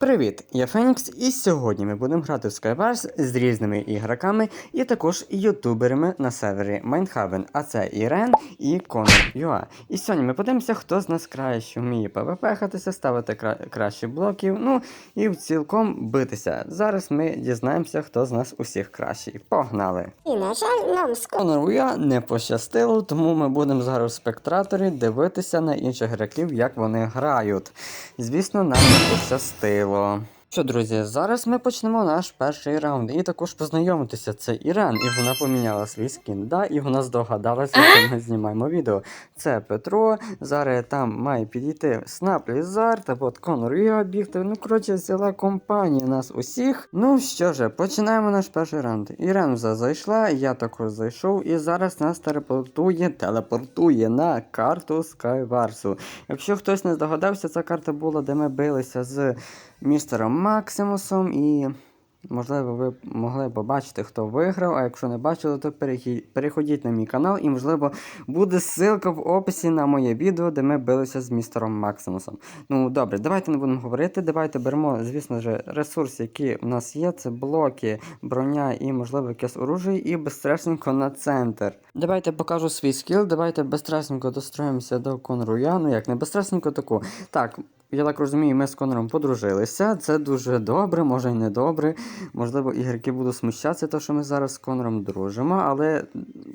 Привіт, я Фенікс, і сьогодні ми будемо грати в Skywars з різними ігроками і також ютуберами на сервері Майнхавен, а це Ірен і Конор Юа. І сьогодні ми подивимося, хто з нас краще вміє ПВП-хатися, ставити кра- краще блоків, ну і в цілком битися. Зараз ми дізнаємося, хто з нас усіх кращий. Погнали! І, на жаль, нам скоро Конору я не пощастило, тому ми будемо зараз в спектраторі дивитися на інших гравців, як вони грають. Звісно, нам не пощастило. Що, друзі, зараз ми почнемо наш перший раунд і також познайомитися. Це Іран, і вона поміняла свій скін. Да, і вона здогадалася, що ми знімаємо відео. Це Петро. Зараз там має підійти Снап Лізар та от Конор Його бігти. Ну, коротше, ціла компанія нас усіх. Ну що ж, починаємо наш перший раунд. Іран вже зайшла, я також зайшов, і зараз нас телепортує, телепортує на карту Скайварсу. Якщо хтось не здогадався, ця карта була, де ми билися з містером Максимусом і. Можливо, ви могли побачити, хто виграв, а якщо не бачили, то переходіть на мій канал і, можливо, буде ссылка в описі на моє відео, де ми билися з містером Максимусом. Ну, добре, давайте не будемо говорити. Давайте беремо, звісно ж, ресурси, які в нас є. Це блоки, броня і, можливо, якесь оружие, і безстресненько на центр. Давайте покажу свій скіл. Давайте безстресненько достроїмося до Конруя. Ну як не безстресненько таку. Так. Я так розумію, ми з Конором подружилися. Це дуже добре, може й не добре. Можливо, ігроки будуть смущатися, то що ми зараз з Конором дружимо, але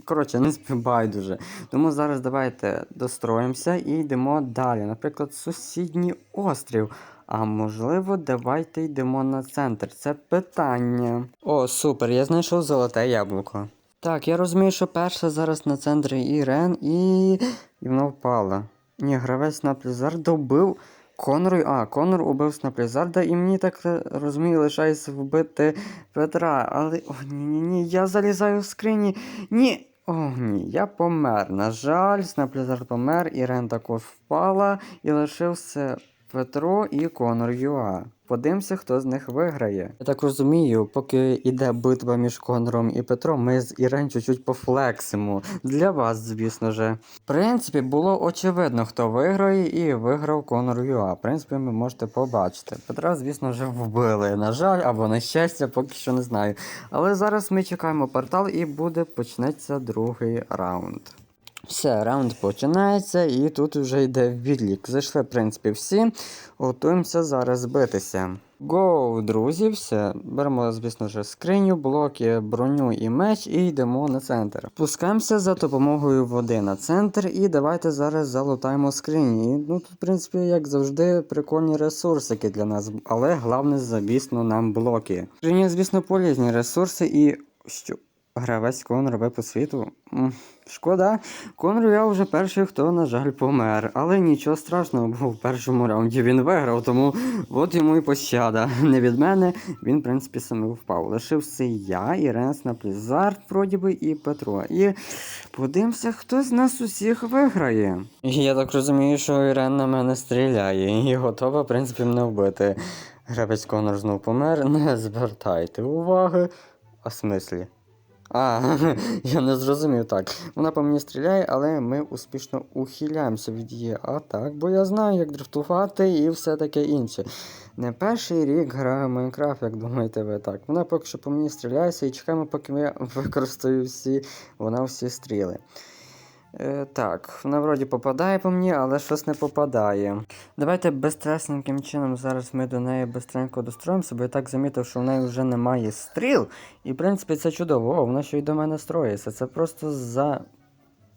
коротше, не співбайдуже. Тому зараз давайте достроїмося і йдемо далі. Наприклад, сусідній острів. А можливо, давайте йдемо на центр. Це питання. О, супер, я знайшов золоте яблуко. Так, я розумію, що перша зараз на центрі Ірен і. і вона впала. Ні, гравець на Плізар добив. Конору, а, Конор убив Снаплізарда, і мені так е, розумію, лишається вбити Петра. Але. О, ні-ні-ні, я залізаю в скрині. Ні. О, ні, я помер. На жаль, Снаплізард помер, Ірен також впала, і лишився Петро і Конор Юа. Подивимося, хто з них виграє. Я так розумію, поки йде битва між Конором і Петром, ми з Ірен чуть-чуть пофлексимо. Для вас, звісно же. В принципі, було очевидно, хто виграє, і виграв Конор Юа. В принципі, ви можете побачити. Петра, звісно, вже вбили. На жаль, або на щастя, поки що не знаю. Але зараз ми чекаємо портал і буде почнеться другий раунд. Все, раунд починається, і тут вже йде відлік. Зайшли, в принципі, всі. Готуємося зараз битися. Гоу, друзі, все. Беремо, звісно ж, скриню, блоки, броню і меч і йдемо на центр. Пускаємося за допомогою води на центр і давайте зараз залутаємо скрині. Ну тут, в принципі, як завжди, прикольні ресурсики для нас, але головне, звісно, нам блоки. Скрині, звісно, полізні ресурси і. Що? Гравець Конор по світу. Шкода. Конор я вже перший, хто, на жаль, помер. Але нічого страшного, бо в першому раунді він виграв, тому от йому і пощада. Не від мене, він, в принципі, саме впав. Лишився я, Іренс Наплізард, вроді би, і Петро. І подивимося, хто з нас усіх виграє. Я так розумію, що Ірен на мене стріляє і готова, в принципі, мене вбити. Гравець Конор знов помер. Не звертайте уваги. А смислі? А, я не зрозумів так. Вона по мені стріляє, але ми успішно ухиляємося від її атак, бо я знаю, як дрифтувати і все таке інше. Не перший рік граю в Майнкрафт, як думаєте ви так. Вона поки що по мені стріляється і чекаємо, поки я використаю всі, вона всі стріли. Е, так, вона вроді попадає по мені, але щось не попадає. Давайте безстресненьким чином зараз ми до неї бистренько достроїмося, бо я так замітив, що в неї вже немає стріл. І в принципі це чудово, О, вона ще й до мене строїться. Це просто за.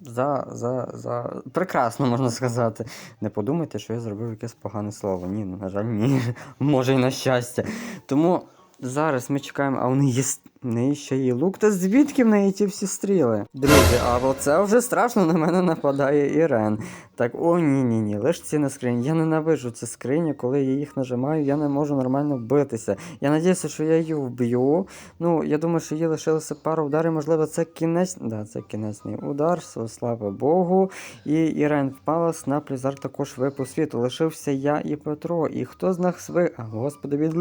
За, за, за. Прекрасно можна сказати. Не подумайте, що я зробив якесь погане слово. Ні, ну, на жаль, ні. Може і на щастя. Тому зараз ми чекаємо, а в неї є неї ще є лук. Та звідки в неї ті всі стріли? Друзі, а оце вже страшно на мене нападає Ірен. Так, о, ні, ні, ні, лиш ці на скрині. Я ненавижу ці скрині, коли я їх нажимаю, я не можу нормально битися. Я надіюся, що я її вб'ю. Ну, я думаю, що їй лишилося пару ударів, можливо, це кінець. Да, це кінечний удар, слава Богу. І Ірен впала, Снаплізар також випав світу. Лишився я і Петро. І хто з нас ви. А, господи, від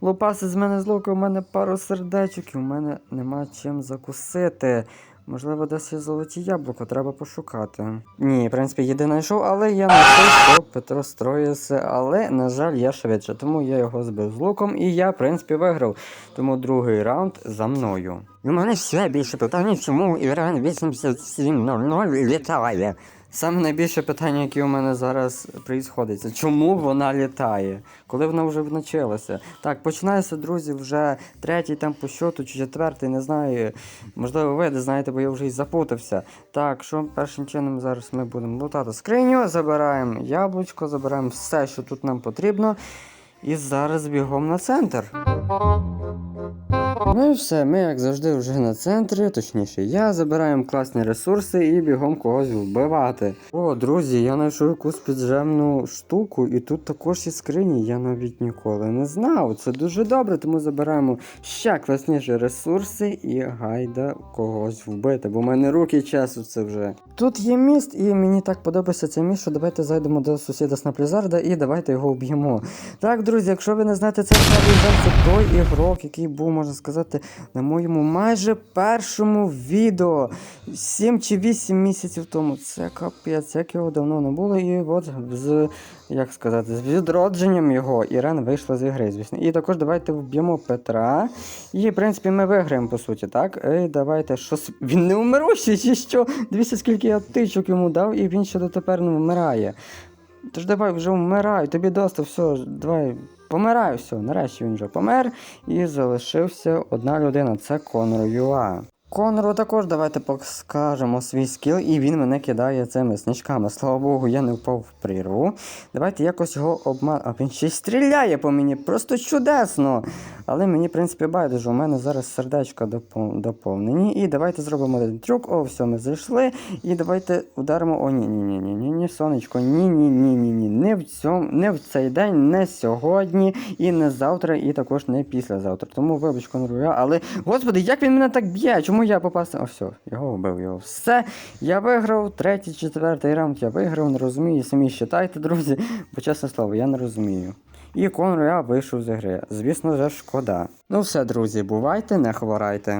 лупаси з мене з луку, у мене пару сердечок, і у мене нема чим закусити. Можливо, десь є золоті яблука, треба пошукати. Ні, в принципі, єдине знайшов, але я знайшов, що Петро строївся, але, на жаль, я швидше, тому я його збив з луком і я, в принципі, виграв. Тому другий раунд за мною. У мене ще більше питань, чому Іран 8700 літає. Саме найбільше питання, яке у мене зараз відбувається, чому вона літає, коли вона вже навчилася. Так, починається, друзі, вже третій там по щоту чи четвертий, не знаю. Можливо, ви не знаєте, бо я вже й запутався. Так, що першим чином зараз ми будемо лутати скриню, забираємо яблучко, забираємо все, що тут нам потрібно. І зараз бігом на центр. Ну і все, ми, як завжди, вже на центрі, точніше, я забираємо класні ресурси і бігом когось вбивати. О, друзі, я знайшов якусь піджемну штуку, і тут також є скрині, я навіть ніколи не знав. Це дуже добре, тому забираємо ще класніші ресурси і гайда когось вбити, бо в мене руки часу це вже. Тут є міст, і мені так подобається цей міст, що давайте зайдемо до сусіда Снаплізарда і давайте його вб'ємо. Так, друзі, якщо ви не знаєте, це Снаплізард це той ігрок, який був, можна сказати, на моєму майже першому відео 7 чи 8 місяців тому. Це капець, як його давно не було. І от з, як сказати, з відродженням його Ірен вийшла з ігри, звісно. І також давайте вб'ємо Петра. І, в принципі, ми виграємо, по суті, так? І давайте щось. Він не вмирущий, чи що? Дивіться, скільки я тичок йому дав, і він ще дотепер не вмирає. Тож давай вже вмирай, тобі доста, все, давай. Помираю, все, нарешті він вже помер і залишився одна людина, це Конор Юа. Конору також давайте покажемо свій скіл, і він мене кидає цими снічками. Слава Богу, я не впав в прірву. Давайте якось його обман. А він ще й стріляє по мені, просто чудесно. Але мені, в принципі, байдуже, у мене зараз сердечко доповнені. І давайте зробимо один трюк. О, все, ми зайшли. І давайте ударимо. О, ні, ні, ні, ні, ні, сонечко, ні, ні, ні, ні, ні. Не в цьому, не в цей день, не сьогодні, і не завтра, і також не післязавтра. Тому вибач, конруя, але господи, як він мене так б'є? Чому я попався? О, все, його вбив його. Все. Я виграв третій, четвертий раунд. Я виграв, не розумію. Самі считайте, друзі, бо чесне слово, я не розумію. І Конруя вийшов з гри. Звісно вже шкода. Ну все, друзі, бувайте, не хворайте.